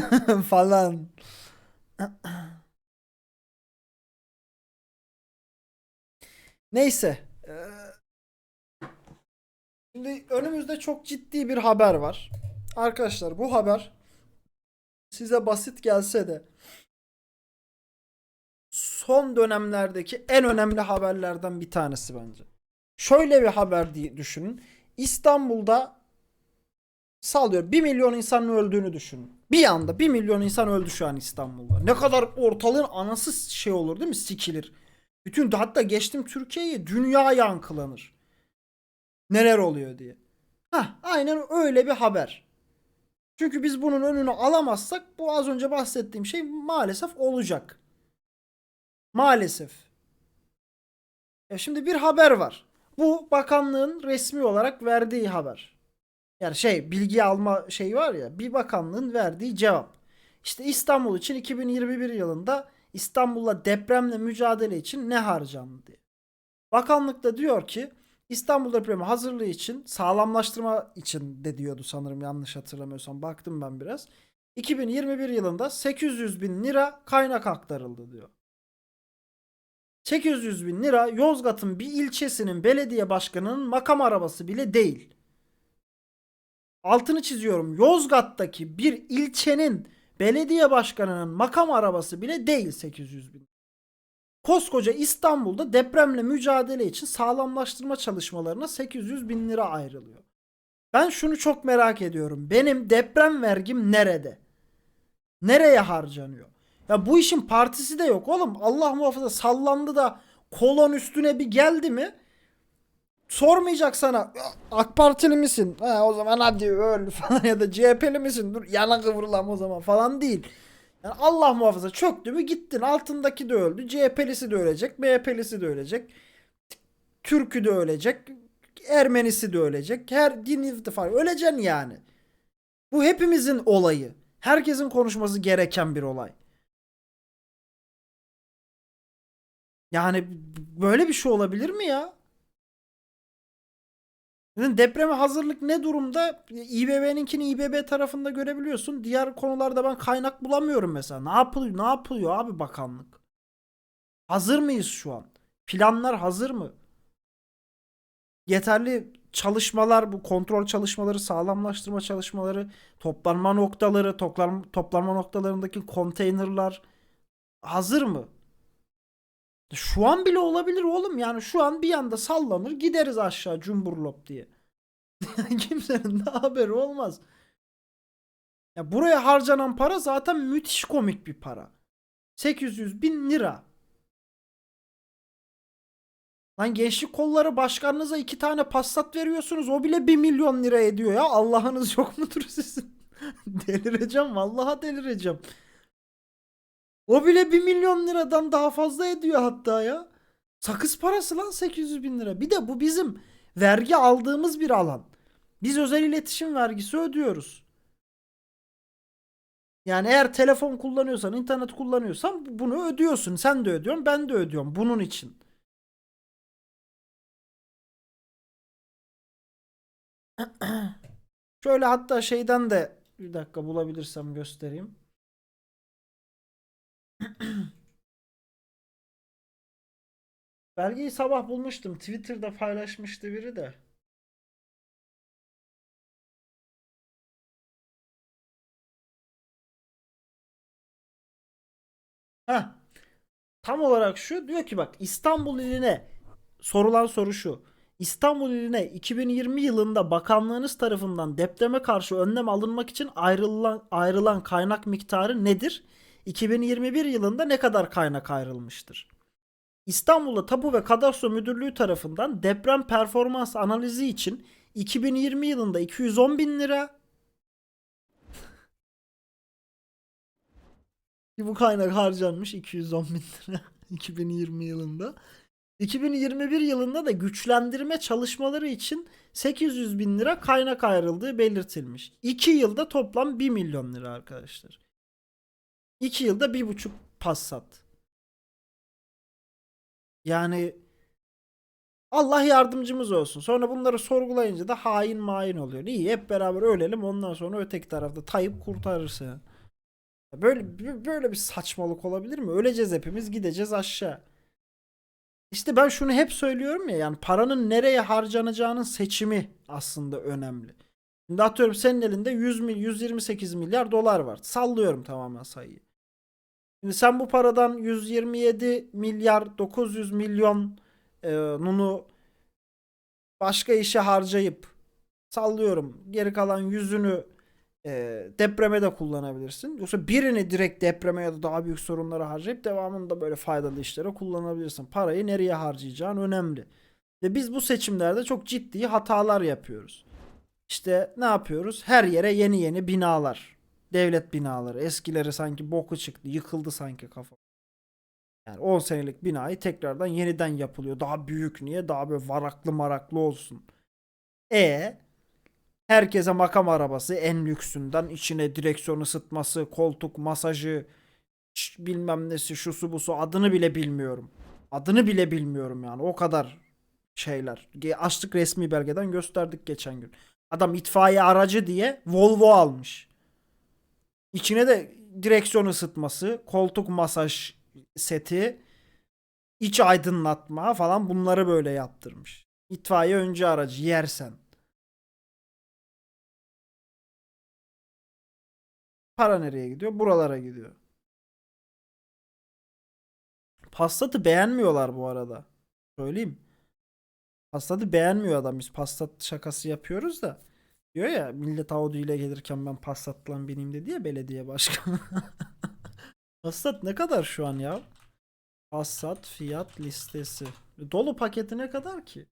falan. Neyse. Şimdi önümüzde çok ciddi bir haber var. Arkadaşlar bu haber size basit gelse de son dönemlerdeki en önemli haberlerden bir tanesi bence. Şöyle bir haber diye düşünün. İstanbul'da sallıyor 1 milyon insanın öldüğünü düşünün. Bir anda 1 milyon insan öldü şu an İstanbul'da. Ne kadar ortalığın anası şey olur değil mi? Sikilir. Bütün hatta geçtim Türkiye'yi dünya yankılanır. Neler oluyor diye. Hah aynen öyle bir haber. Çünkü biz bunun önünü alamazsak bu az önce bahsettiğim şey maalesef olacak. Maalesef. Ya şimdi bir haber var. Bu bakanlığın resmi olarak verdiği haber. Yani şey bilgi alma şey var ya bir bakanlığın verdiği cevap. İşte İstanbul için 2021 yılında İstanbul'la depremle mücadele için ne harcandı diye. Bakanlık da diyor ki İstanbul depremi hazırlığı için sağlamlaştırma için de diyordu sanırım yanlış hatırlamıyorsam. Baktım ben biraz. 2021 yılında 800 bin lira kaynak aktarıldı diyor. 800 bin lira Yozgat'ın bir ilçesinin belediye başkanının makam arabası bile değil. Altını çiziyorum. Yozgat'taki bir ilçenin belediye başkanının makam arabası bile değil 800 bin. Koskoca İstanbul'da depremle mücadele için sağlamlaştırma çalışmalarına 800 bin lira ayrılıyor. Ben şunu çok merak ediyorum. Benim deprem vergim nerede? Nereye harcanıyor? Ya bu işin partisi de yok oğlum. Allah muhafaza sallandı da kolon üstüne bir geldi mi? Sormayacak sana AK Partili misin? Ha, o zaman hadi öl falan ya da CHP'li misin? Dur yana kıvrılam o zaman falan değil. Yani Allah muhafaza çöktü mü gittin altındaki de öldü. CHP'lisi de ölecek. MHP'lisi de ölecek. Türk'ü de ölecek. Ermenisi de ölecek. Her din irtifakı öleceksin yani. Bu hepimizin olayı. Herkesin konuşması gereken bir olay. Yani böyle bir şey olabilir mi ya? Depreme hazırlık ne durumda? İBB'ninkini İBB tarafında görebiliyorsun. Diğer konularda ben kaynak bulamıyorum mesela. Ne yapılıyor? Ne yapılıyor abi bakanlık? Hazır mıyız şu an? Planlar hazır mı? Yeterli çalışmalar, bu kontrol çalışmaları, sağlamlaştırma çalışmaları, toplanma noktaları, toplanma noktalarındaki konteynerlar hazır mı? Şu an bile olabilir oğlum. Yani şu an bir anda sallanır gideriz aşağı cumburlop diye. Kimsenin de haberi olmaz. Ya buraya harcanan para zaten müthiş komik bir para. 800 bin lira. Lan gençlik kolları başkanınıza iki tane passat veriyorsunuz. O bile 1 milyon lira ediyor ya. Allah'ınız yok mudur sizin? delireceğim. Vallahi delireceğim. O bile 1 milyon liradan daha fazla ediyor hatta ya. Sakız parası lan 800 bin lira. Bir de bu bizim vergi aldığımız bir alan. Biz özel iletişim vergisi ödüyoruz. Yani eğer telefon kullanıyorsan, internet kullanıyorsan bunu ödüyorsun. Sen de ödüyorsun, ben de ödüyorum bunun için. Şöyle hatta şeyden de bir dakika bulabilirsem göstereyim. Belgeyi sabah bulmuştum. Twitter'da paylaşmıştı biri de. Heh. Tam olarak şu diyor ki bak İstanbul iline sorulan soru şu. İstanbul iline 2020 yılında bakanlığınız tarafından depreme karşı önlem alınmak için ayrılan ayrılan kaynak miktarı nedir? 2021 yılında ne kadar kaynak ayrılmıştır? İstanbul'da Tapu ve Kadastro Müdürlüğü tarafından deprem performans analizi için 2020 yılında 210 bin lira bu kaynak harcanmış 210 bin lira 2020 yılında. 2021 yılında da güçlendirme çalışmaları için 800 bin lira kaynak ayrıldığı belirtilmiş. 2 yılda toplam 1 milyon lira arkadaşlar. 2 yılda 1,5 Passat. Yani Allah yardımcımız olsun. Sonra bunları sorgulayınca da hain main oluyor. İyi hep beraber ölelim ondan sonra öteki tarafta Tayyip kurtarırsa. Böyle böyle bir saçmalık olabilir mi? Öleceğiz hepimiz, gideceğiz aşağı. İşte ben şunu hep söylüyorum ya yani paranın nereye harcanacağının seçimi aslında önemli. Şimdi atıyorum senin elinde 100 mil 128 milyar dolar var. Sallıyorum tamamen sayıyı. Şimdi sen bu paradan 127 milyar 900 milyon e, nunu başka işe harcayıp sallıyorum geri kalan yüzünü e, depreme de kullanabilirsin. Yoksa birini direkt depreme ya da daha büyük sorunlara harcayıp devamını da böyle faydalı işlere kullanabilirsin. Parayı nereye harcayacağın önemli. Ve biz bu seçimlerde çok ciddi hatalar yapıyoruz. İşte ne yapıyoruz? Her yere yeni yeni binalar. Devlet binaları. Eskileri sanki boku çıktı. Yıkıldı sanki kafa. Yani 10 senelik binayı tekrardan yeniden yapılıyor. Daha büyük niye? Daha böyle varaklı maraklı olsun. E herkese makam arabası en lüksünden içine direksiyon ısıtması, koltuk masajı, bilmem nesi, şusu busu adını bile bilmiyorum. Adını bile bilmiyorum yani. O kadar şeyler. Açtık resmi belgeden gösterdik geçen gün. Adam itfaiye aracı diye Volvo almış. İçine de direksiyon ısıtması, koltuk masaj seti, iç aydınlatma falan bunları böyle yaptırmış. İtfaiye önce aracı yersen. Para nereye gidiyor? Buralara gidiyor. Passat'ı beğenmiyorlar bu arada. Söyleyeyim. Passat'ı beğenmiyor adam. Biz Passat şakası yapıyoruz da. Diyor ya millet Audi ile gelirken ben Passat'la bineyim dedi ya belediye başkanı. Passat ne kadar şu an ya? Passat fiyat listesi. Dolu paketi ne kadar ki?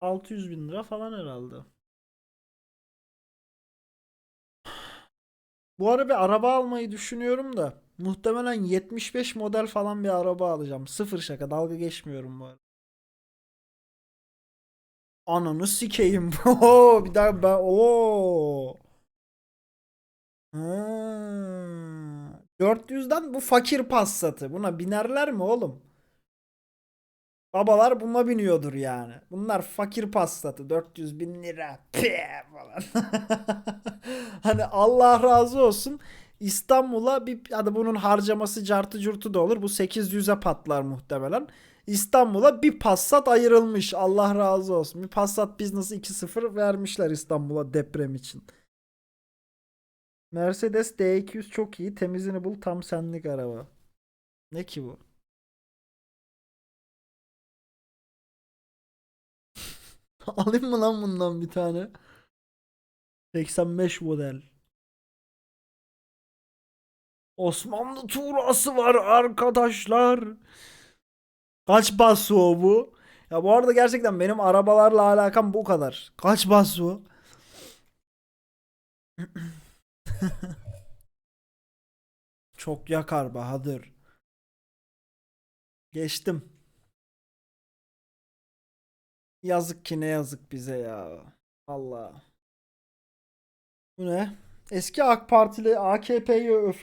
600 bin lira falan herhalde. Bu ara bir araba almayı düşünüyorum da muhtemelen 75 model falan bir araba alacağım. Sıfır şaka dalga geçmiyorum bu arada. Ananı sikeyim. Oo, bir daha ben oo. Ha. 400'den bu fakir Passat'ı. Buna binerler mi oğlum? Babalar buna biniyordur yani. Bunlar fakir Passat'ı. 400 bin lira. Pee falan. hani Allah razı olsun. İstanbul'a bir hadi bunun harcaması cartı curtu da olur. Bu 800'e patlar muhtemelen. İstanbul'a bir Passat ayrılmış. Allah razı olsun. Bir Passat Business 2.0 vermişler İstanbul'a deprem için. Mercedes D200 çok iyi. Temizini bul tam senlik araba. Ne ki bu? Alayım mı lan bundan bir tane? 85 model. Osmanlı Tuğrası var arkadaşlar. Kaç basso bu? Ya bu arada gerçekten benim arabalarla alakam bu kadar. Kaç basso? Çok yakar Bahadır. Geçtim. Yazık ki ne yazık bize ya. Allah. Bu ne? Eski AK Partili AKP'yi öf